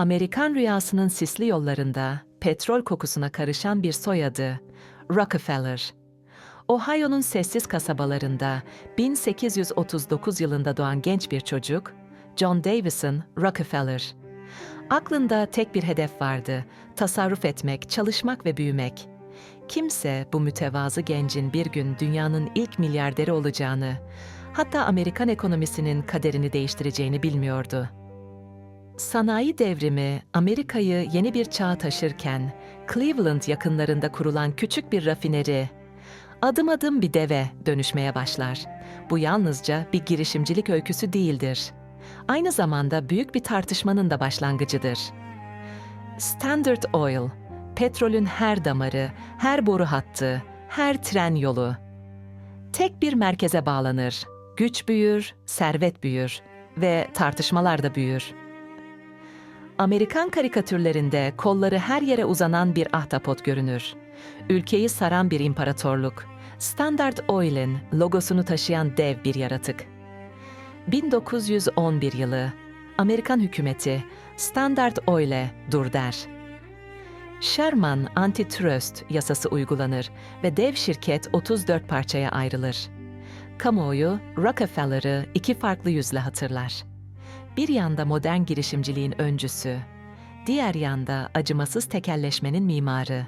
Amerikan rüyasının sisli yollarında petrol kokusuna karışan bir soyadı, Rockefeller. Ohio'nun sessiz kasabalarında 1839 yılında doğan genç bir çocuk, John Davison Rockefeller. Aklında tek bir hedef vardı, tasarruf etmek, çalışmak ve büyümek. Kimse bu mütevazı gencin bir gün dünyanın ilk milyarderi olacağını, hatta Amerikan ekonomisinin kaderini değiştireceğini bilmiyordu. Sanayi devrimi Amerika'yı yeni bir çağa taşırken Cleveland yakınlarında kurulan küçük bir rafineri adım adım bir deve dönüşmeye başlar. Bu yalnızca bir girişimcilik öyküsü değildir. Aynı zamanda büyük bir tartışmanın da başlangıcıdır. Standard Oil, petrolün her damarı, her boru hattı, her tren yolu. Tek bir merkeze bağlanır. Güç büyür, servet büyür ve tartışmalar da büyür. Amerikan karikatürlerinde kolları her yere uzanan bir ahtapot görünür. Ülkeyi saran bir imparatorluk. Standard Oil'in logosunu taşıyan dev bir yaratık. 1911 yılı Amerikan hükümeti Standard Oil'e dur der. Sherman Antitrust yasası uygulanır ve dev şirket 34 parçaya ayrılır. Kamuoyu Rockefeller'ı iki farklı yüzle hatırlar. Bir yanda modern girişimciliğin öncüsü, diğer yanda acımasız tekelleşmenin mimarı.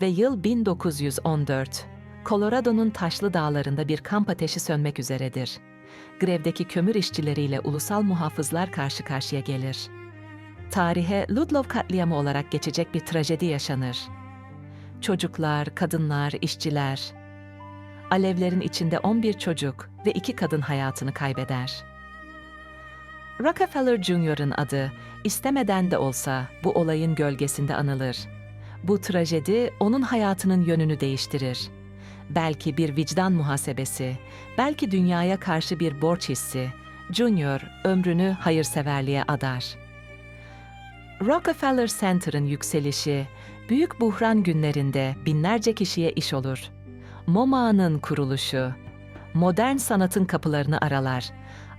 Ve yıl 1914, Colorado'nun taşlı dağlarında bir kamp ateşi sönmek üzeredir. Grevdeki kömür işçileriyle ulusal muhafızlar karşı karşıya gelir. Tarihe Ludlow katliamı olarak geçecek bir trajedi yaşanır. Çocuklar, kadınlar, işçiler, alevlerin içinde 11 çocuk ve iki kadın hayatını kaybeder. Rockefeller Jr.'ın adı istemeden de olsa bu olayın gölgesinde anılır. Bu trajedi onun hayatının yönünü değiştirir. Belki bir vicdan muhasebesi, belki dünyaya karşı bir borç hissi, Junior ömrünü hayırseverliğe adar. Rockefeller Center'ın yükselişi, büyük buhran günlerinde binlerce kişiye iş olur. MoMA'nın kuruluşu, modern sanatın kapılarını aralar.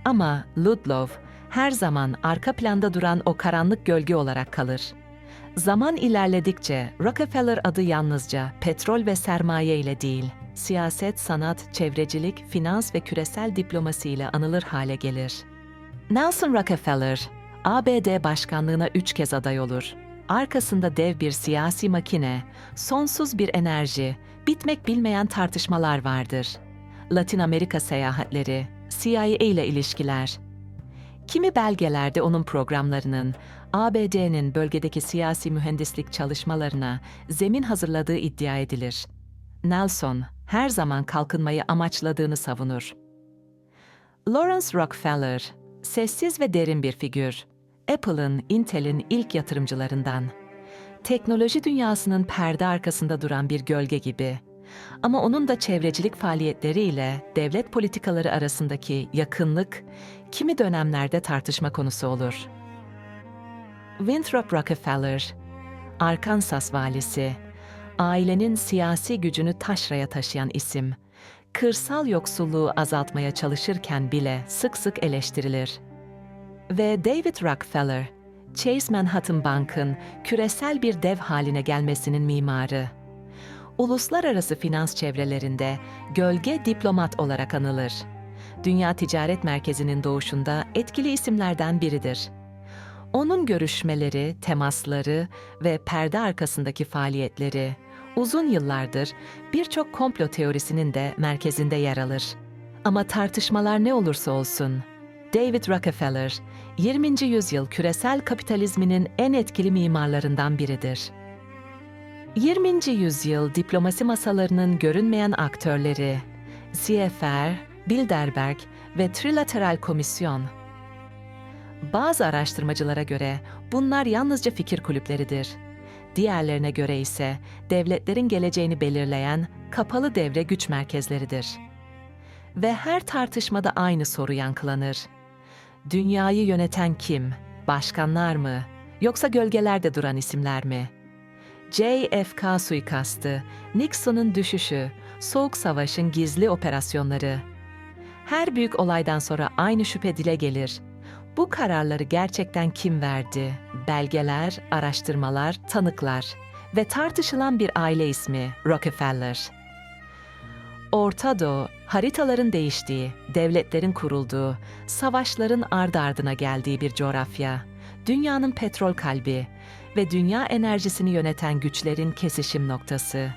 Ama Ludlow her zaman arka planda duran o karanlık gölge olarak kalır. Zaman ilerledikçe Rockefeller adı yalnızca petrol ve sermaye ile değil, siyaset, sanat, çevrecilik, finans ve küresel diplomasi ile anılır hale gelir. Nelson Rockefeller, ABD başkanlığına üç kez aday olur. Arkasında dev bir siyasi makine, sonsuz bir enerji, bitmek bilmeyen tartışmalar vardır. Latin Amerika seyahatleri, CIA ile ilişkiler. Kimi belgelerde onun programlarının, ABD'nin bölgedeki siyasi mühendislik çalışmalarına zemin hazırladığı iddia edilir. Nelson her zaman kalkınmayı amaçladığını savunur. Lawrence Rockefeller, sessiz ve derin bir figür. Apple'ın, Intel'in ilk yatırımcılarından. Teknoloji dünyasının perde arkasında duran bir gölge gibi. Ama onun da çevrecilik faaliyetleriyle devlet politikaları arasındaki yakınlık kimi dönemlerde tartışma konusu olur. Winthrop Rockefeller, Arkansas valisi, ailenin siyasi gücünü taşraya taşıyan isim, kırsal yoksulluğu azaltmaya çalışırken bile sık sık eleştirilir. Ve David Rockefeller, Chase Manhattan Bank'ın küresel bir dev haline gelmesinin mimarı. Uluslararası finans çevrelerinde gölge diplomat olarak anılır. Dünya Ticaret Merkezi'nin doğuşunda etkili isimlerden biridir. Onun görüşmeleri, temasları ve perde arkasındaki faaliyetleri uzun yıllardır birçok komplo teorisinin de merkezinde yer alır. Ama tartışmalar ne olursa olsun, David Rockefeller, 20. yüzyıl küresel kapitalizminin en etkili mimarlarından biridir. 20. yüzyıl diplomasi masalarının görünmeyen aktörleri, CFR, Bilderberg ve Trilateral Komisyon. Bazı araştırmacılara göre bunlar yalnızca fikir kulüpleridir. Diğerlerine göre ise devletlerin geleceğini belirleyen kapalı devre güç merkezleridir. Ve her tartışmada aynı soru yankılanır. Dünyayı yöneten kim? Başkanlar mı? Yoksa gölgelerde duran isimler mi? JFK suikastı, Nixon'un düşüşü, Soğuk Savaş'ın gizli operasyonları. Her büyük olaydan sonra aynı şüphe dile gelir. Bu kararları gerçekten kim verdi? Belgeler, araştırmalar, tanıklar ve tartışılan bir aile ismi Rockefeller. Orta Doğu, haritaların değiştiği, devletlerin kurulduğu, savaşların ardı ardına geldiği bir coğrafya. Dünyanın petrol kalbi ve dünya enerjisini yöneten güçlerin kesişim noktası.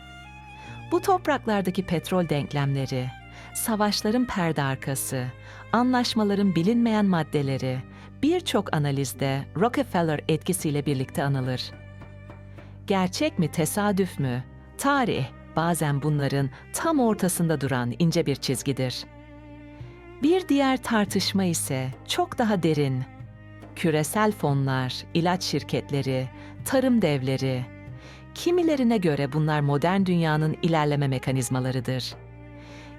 Bu topraklardaki petrol denklemleri, savaşların perde arkası, anlaşmaların bilinmeyen maddeleri birçok analizde Rockefeller etkisiyle birlikte anılır. Gerçek mi, tesadüf mü? Tarih bazen bunların tam ortasında duran ince bir çizgidir. Bir diğer tartışma ise çok daha derin. Küresel fonlar, ilaç şirketleri, tarım devleri. Kimilerine göre bunlar modern dünyanın ilerleme mekanizmalarıdır.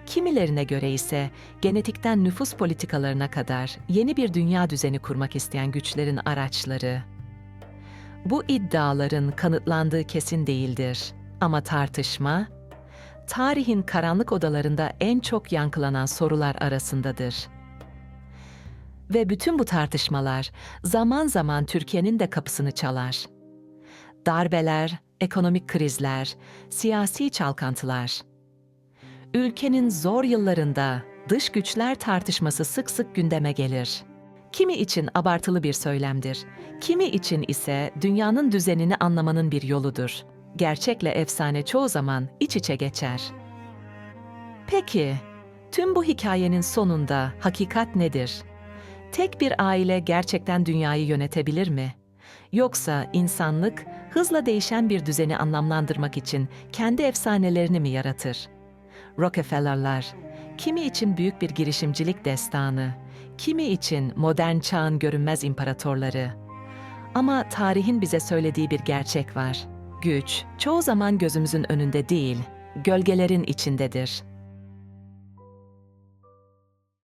Kimilerine göre ise genetikten nüfus politikalarına kadar yeni bir dünya düzeni kurmak isteyen güçlerin araçları. Bu iddiaların kanıtlandığı kesin değildir. Ama tartışma, tarihin karanlık odalarında en çok yankılanan sorular arasındadır. Ve bütün bu tartışmalar zaman zaman Türkiye'nin de kapısını çalar. Darbeler, ekonomik krizler, siyasi çalkantılar. Ülkenin zor yıllarında dış güçler tartışması sık sık gündeme gelir. Kimi için abartılı bir söylemdir, kimi için ise dünyanın düzenini anlamanın bir yoludur. Gerçekle efsane çoğu zaman iç içe geçer. Peki, tüm bu hikayenin sonunda hakikat nedir? Tek bir aile gerçekten dünyayı yönetebilir mi? Yoksa insanlık hızla değişen bir düzeni anlamlandırmak için kendi efsanelerini mi yaratır? Rockefeller'lar, kimi için büyük bir girişimcilik destanı, kimi için modern çağın görünmez imparatorları. Ama tarihin bize söylediği bir gerçek var. Güç çoğu zaman gözümüzün önünde değil, gölgelerin içindedir.